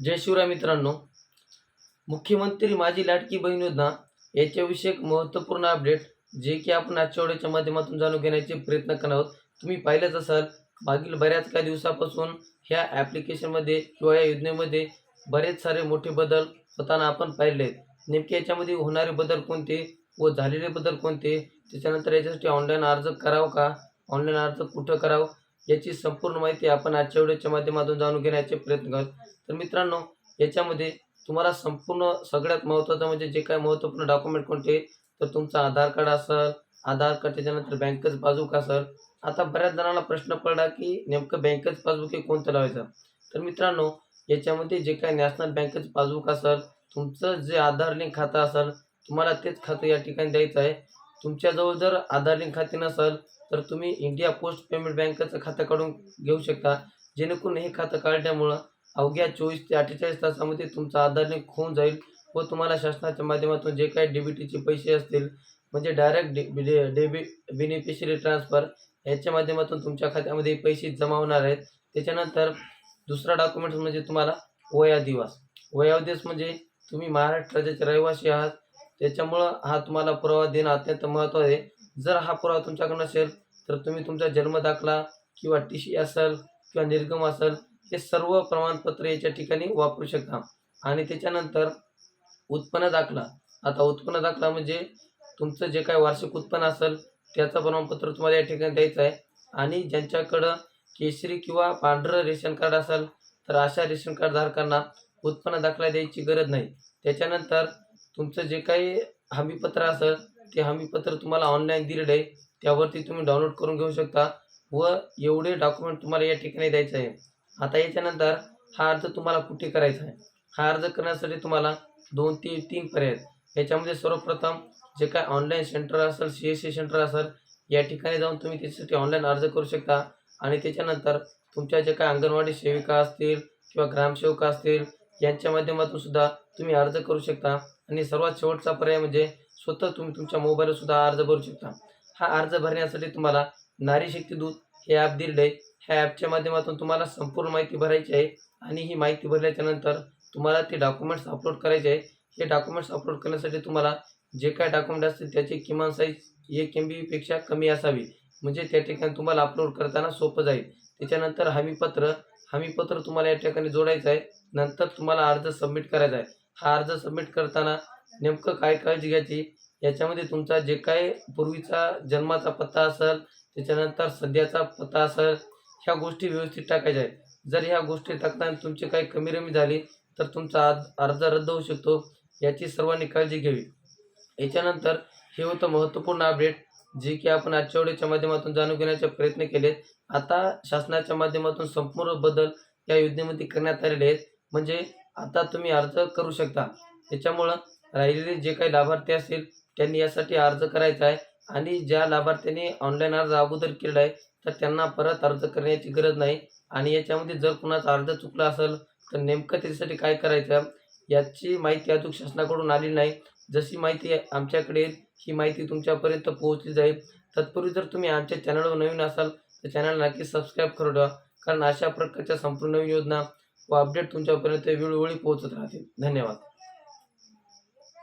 जय शिवराय मित्रांनो. मुख्यमंत्री माझी लाडकी बहीण योजना याच्याविषयी एक महत्त्वपूर्ण अपडेट जे की आपण आजच्या व्हिडिओच्या माध्यमातून जाणून घेण्याचे प्रयत्न करणार आहोत. तुम्ही पाहिलंच असाल मागील बऱ्याच काही दिवसापासून ह्या ॲप्लिकेशनमध्ये किंवा या योजनेमध्ये बरेच सारे मोठे बदल होताना आपण पाहिले आहेत. नेमके याच्यामध्ये होणारे बदल कोणते व झालेले बदल कोणते? त्याच्यानंतर याच्यासाठी ऑनलाईन अर्ज करावं का? ऑनलाईन अर्ज कुठं करावं? याची संपूर्ण माहिती आपण आजच्या व्हिडिओच्या माध्यमातून जाणून घेण्याचे प्रयत्न करत तर मित्रांनो याच्यामध्ये तुम्हाला संपूर्ण सगळ्यात महत्त्वाचं म्हणजे जे काय महत्त्वपूर्ण डॉक्युमेंट कोणते तर तुमचं आधार कार्ड असेल आधार कार्ड त्याच्यानंतर बँकच पासबुक असेल. आता बऱ्याच जणांना प्रश्न पडला की नेमकं बँकच पासबुक हे कोणतं लावायचं? तर मित्रांनो याच्यामध्ये जे काय नॅशनल बँकेचं पासबुक असेल तुमचं जे आधार लिंक खातं असेल तुम्हाला तेच खातं या ठिकाणी द्यायचं आहे. तुमच्याजवळ जर आधार लिंक खाते नसेल तर तुम्ही इंडिया पोस्ट पेमेंट बँकेचं खातं काढून घेऊ शकता. जेणेकरून हे खातं काढल्यामुळं अवघ्या चोवीस ते अठ्ठेचाळीस तासामध्ये तुमचा आधार लिंक होऊन जाईल व तुम्हाला शासनाच्या माध्यमातून जे काही डेबिटीचे पैसे असतील म्हणजे direct day day beneficiary transfer याच्या माध्यमातून तुमच्या खात्यामध्ये पैसे जमा होणार आहेत. त्याच्यानंतर दुसरा डॉक्युमेंट म्हणजे तुम्हाला वयादिवास वयादिवस म्हणजे तुम्ही महाराष्ट्र राज्याचे रहिवासी आहात. त्याच्यामुळं हा तुम्हाला पुरावा देणं अत्यंत महत्त्वाचं आहे. जर हा पुरावा तुमच्याकडे नसेल तर तुम्ही तुमचा जन्मदाखला किंवा टी सी असेल किंवा निर्गम असेल हे सर्व प्रमाणपत्र याच्या ठिकाणी वापरू शकता. आणि त्याच्यानंतर उत्पन्न दाखला. आता उत्पन्न दाखला म्हणजे तुमचं जे काय वार्षिक उत्पन्न असेल त्याचं प्रमाणपत्र तुम्हाला या ठिकाणी द्यायचं आहे. आणि ज्यांच्याकडं केशरी किंवा पांढरं रेशन कार्ड असेल तर अशा रेशन कार्ड धारकांना उत्पन्न दाखला द्यायची गरज नाही. त्याच्यानंतर तुमचं जे काही हमीपत्र असेल ते हमीपत्र तुम्हाला ऑनलाईन दिलेलं आहे त्यावरती तुम्ही डाउनलोड करून घेऊ शकता व एवढे डॉक्युमेंट तुम्हाला या ठिकाणी द्यायचं आहे. आता याच्यानंतर हा अर्ज तुम्हाला कुठे करायचा आहे? हा अर्ज करण्यासाठी तुम्हाला दोन ते तीन पर्याय आहेत. याच्यामध्ये सर्वप्रथम जे काय ऑनलाईन सेंटर असेल सी एस सी सेंटर असेल या ठिकाणी जाऊन तुम्ही त्याच्यासाठी ऑनलाईन अर्ज करू शकता आणि त्याच्यानंतर तुमच्या जे काय अंगणवाडी सेविका असतील किंवा ग्रामसेवका असतील यांच्या माध्यमातून सुद्धा तुम्ही अर्ज करू शकता. आणि सर्वात शेवटचा पर्याय म्हणजे स्वतः तुम्ही तुमच्या मोबाईलवर सुद्धा अर्ज भरू शकता. हा अर्ज भरण्यासाठी तुम्हाला नारी शक्ती दूत हे ॲप दिलेलं आहे. ह्या ॲपच्या माध्यमातून तुम्हाला संपूर्ण माहिती भरायची आहे आणि ही माहिती भरल्याच्या नंतर तुम्हाला ते डॉक्युमेंट्स अपलोड करायचे आहे. हे डॉक्युमेंट्स अपलोड करण्यासाठी तुम्हाला जे काय डॉक्युमेंट असतील त्याची किमान साईज एक एम बीपेक्षा कमी असावी. म्हणजे त्या ठिकाणी तुम्हाला अपलोड करताना सोपं जाईल. त्याच्यानंतर हमीपत्र हमीपत्र तुम्हाला या ठिकाणी जोडायचं आहे. नंतर तुम्हाला अर्ज सबमिट करायचा आहे. हा अर्ज सबमिट करताना नेमकं काय काळजी घ्यायची? याच्यामध्ये तुमचा जे काय पूर्वीचा जन्माचा पत्ता असेल त्याच्यानंतर सध्याचा पत्ता असेल ह्या गोष्टी व्यवस्थित टाकायच्या आहेत. जर ह्या गोष्टी टाकताना तुमची काही कमी रमी झाली तर तुमचा अर्ज रद्द होऊ शकतो. याची सर्वांनी काळजी घ्यावी. याच्यानंतर हे होतं महत्त्वपूर्ण अपडेट जे की आपण आजच्या वेळेच्या माध्यमातून जाणून घेण्याचे प्रयत्न केलेत. आता शासनाच्या माध्यमातून संपूर्ण बदल या योजनेमध्ये करण्यात आलेले आहेत. म्हणजे आता तुम्ही अर्ज करू शकता. त्याच्यामुळं राहिलेले जे काही लाभार्थी असतील त्यांनी यासाठी अर्ज करायचा आहे. आणि ज्या लाभार्थ्यांनी ऑनलाईन अर्ज अगोदर केला आहे तर त्यांना परत अर्ज करण्याची गरज नाही. आणि याच्यामध्ये जर कुणाचा अर्ज चुकला असेल तर नेमकं त्याच्यासाठी काय करायचं? याची माहिती अजून शासनाकडून आली नाही. जशी माहिती आमच्याकडे ही माहिती तुमच्यापर्यंत पोहोचली जाईल. तत्पूर्वी जर तुम्ही आमच्या चॅनलवर नवीन असाल तर चॅनल नक्की सबस्क्राईब करू द्या. कारण अशा प्रकारच्या संपूर्ण नवीन योजना व अपडेट तुमच्यापर्यंत वेळोवेळी पोहोचत राहतील. धन्यवाद.